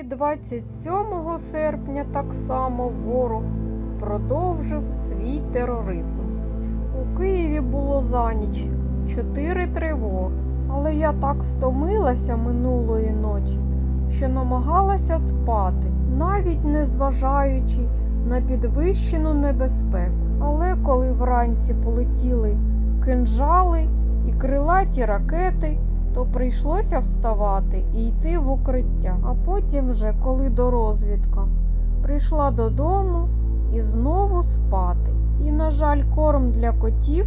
І 27 серпня так само ворог продовжив свій тероризм. У Києві було за ніч чотири тривоги, але я так втомилася минулої ночі, що намагалася спати, навіть не зважаючи на підвищену небезпеку. Але коли вранці полетіли кинжали і крилаті ракети, то прийшлося вставати і йти в укриття. А потім, вже, коли дорозвідка прийшла додому і знову спати. І, на жаль, корм для котів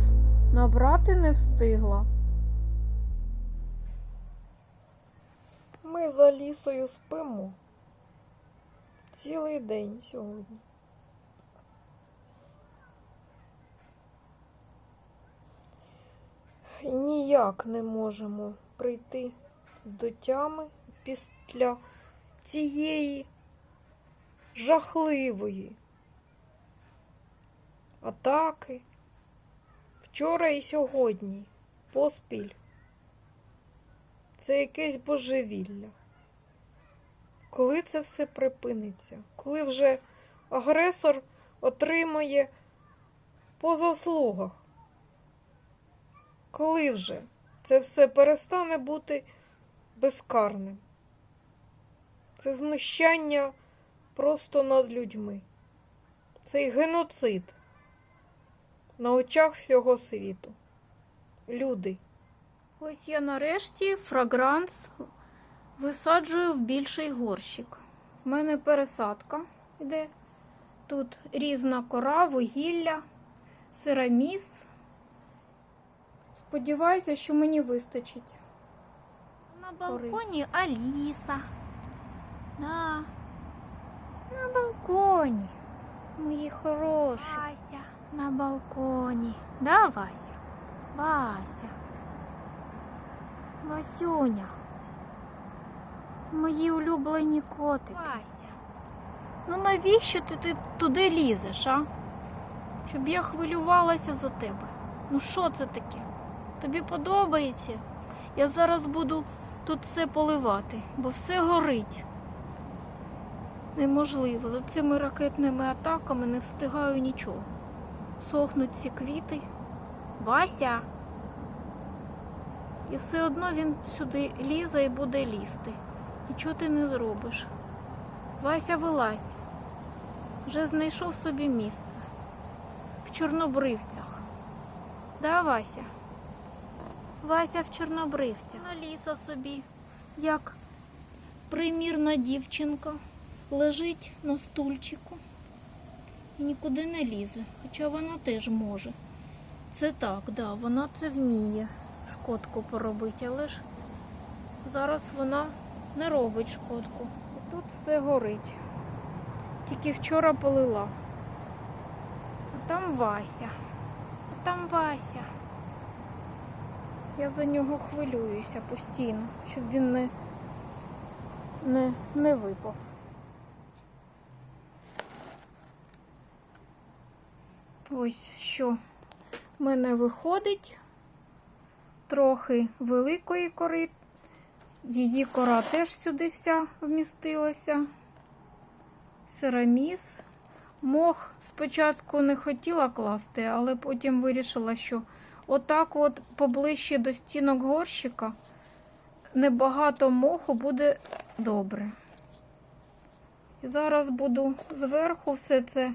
набрати не встигла. Ми за лісою спимо. Цілий день сьогодні. Ніяк не можемо прийти до тями після цієї жахливої атаки. Вчора і сьогодні поспіль. Це якесь божевілля. Коли це все припиниться? Коли вже агресор отримає по заслугах? Коли вже це все перестане бути безкарним? Це знущання просто над людьми. Цей геноцид на очах всього світу. Люди. Ось я нарешті фрагранс висаджую в більший горщик. В мене пересадка йде. Тут різна кора, вугілля, сераміс. Сподіваюся, що мені вистачить. На балконі Аліса. Да. На балконі. Мої хороші. Вася. На балконі. Да, Вася? Вася. Васюня. Мої улюблені котики. Вася. Ну навіщо ти, ти туди лізеш, а? Щоб я хвилювалася за тебе. Ну що це таке? Тобі подобається? Я зараз буду тут все поливати, бо все горить. Неможливо. За цими ракетними атаками не встигаю нічого. Сохнуть ці квіти. Вася. І все одно він сюди лізе і буде лізти. Нічого ти не зробиш. Вася вилазь. Вже знайшов собі місце. В чорнобривцях. Да, Вася? Вася в чорнобривцях. Наліса собі, як примірна дівчинка, лежить на стульчику і нікуди не лізе. Хоча вона теж може. Це так, да, вона це вміє шкодку поробити, але ж зараз вона не робить шкодку. І тут все горить. Тільки вчора полила. А там Вася. А там Вася. Я за нього хвилююся постійно, щоб він не, не, не випав. Ось що в мене виходить трохи великої кори. Її кора теж сюди вся вмістилася. Сераміс. Мох спочатку не хотіла класти, але потім вирішила, що отак от поближче до стінок горщика небагато моху буде добре. І зараз буду зверху все це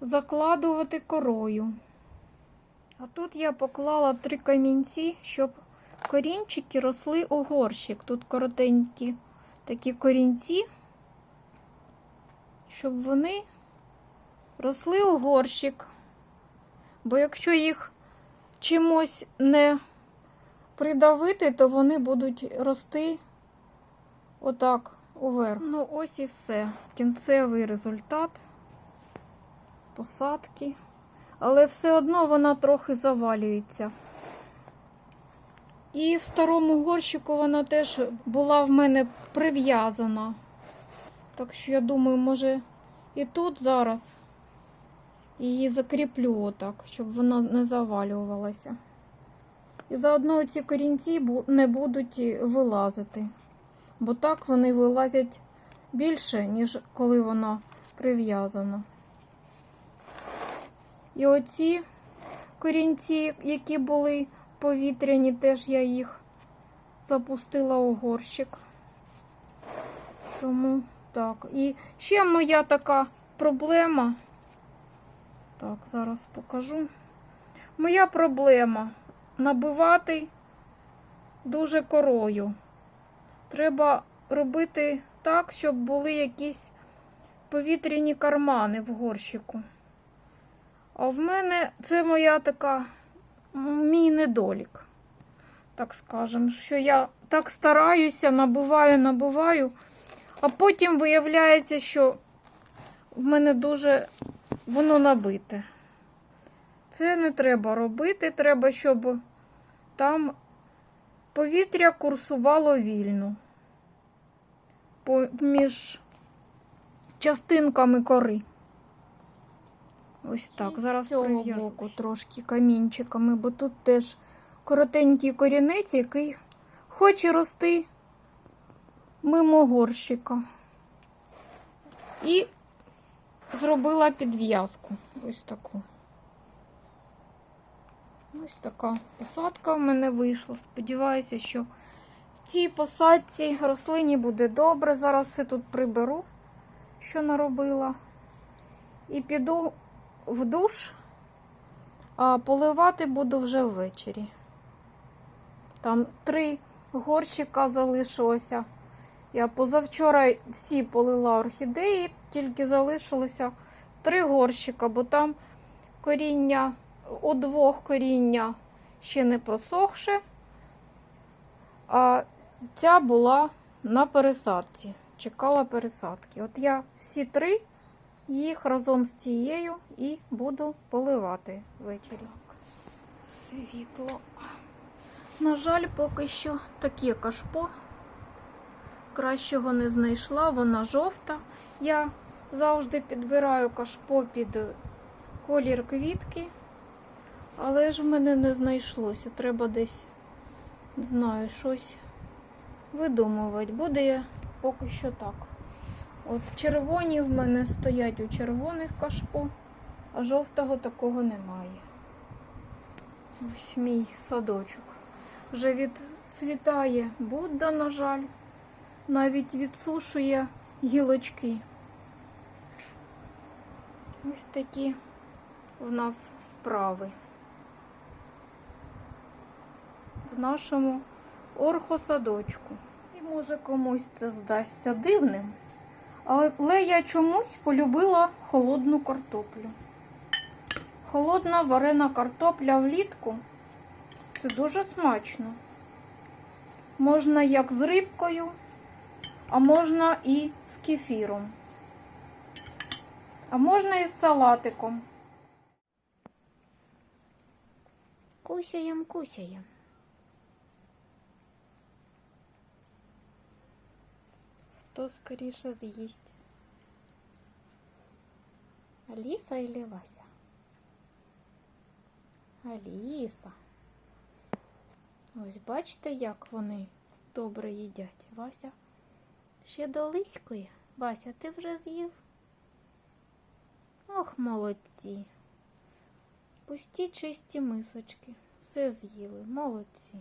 закладувати корою. А тут я поклала три камінці, щоб корінчики росли у горщик. Тут коротенькі такі корінці, щоб вони росли у горщик. Бо якщо їх чимось не придавити, то вони будуть рости отак уверх. Ну, ось і все. Кінцевий результат посадки. Але все одно вона трохи завалюється. І в старому горщику вона теж була в мене прив'язана. Так що я думаю, може і тут зараз її закріплю отак, щоб вона не завалювалася. І заодно ці корінці не будуть вилазити. бо так вони вилазять більше, ніж коли вона прив'язана. І оці корінці, які були повітряні, теж я їх запустила у горщик. Тому так. І ще моя така проблема. Так, зараз покажу. Моя проблема набивати дуже корою. Треба робити так, щоб були якісь повітряні кармани в горщику. А в мене це моя така мій недолік. Так скажемо, що я так стараюся, набиваю, набиваю, а потім виявляється, що в мене дуже воно набите. Це не треба робити, треба, щоб там повітря курсувало вільно між частинками кори. Ось так. З Зараз прив'яжу боку трошки камінчиками, бо тут теж коротенький корінець, який хоче рости мимо горщика. І зробила підв'язку. Ось таку. Ось така посадка в мене вийшла. Сподіваюся, що в цій посадці рослині буде добре. Зараз все тут приберу, що наробила. І піду в душ, а поливати буду вже ввечері. Там три горщика залишилося. Я позавчора всі полила орхідеї, тільки залишилося три горщика, бо там коріння, у двох коріння ще не просохше, а ця була на пересадці. Чекала пересадки. От я всі три їх разом з цією і буду поливати ввечері. Світло. На жаль, поки що таке кашпо. Кращого не знайшла, вона жовта. Я завжди підбираю кашпо під колір квітки, але ж в мене не знайшлося. Треба десь, знаю, щось видумувати. Буде поки що так. От червоні в мене стоять у червоних кашпо, а жовтого такого немає. Ось мій садочок. Вже відцвітає Будда, на жаль, навіть відсушує гілочки. Ось такі в нас справи. В нашому орхосадочку. І може комусь це здасться дивним. Але я чомусь полюбила холодну картоплю. Холодна варена картопля влітку це дуже смачно. Можна як з рибкою, а можна і з кефіром. А можна і з салатиком. Кусяєм, кусяєм. Хто скоріше з'їсть? Аліса или Вася? Аліса. Ось бачите, як вони добре їдять. Вася ще до Лиської? Бася, ти вже з'їв? Ох, молодці. Пусті чисті мисочки. Все з'їли. Молодці.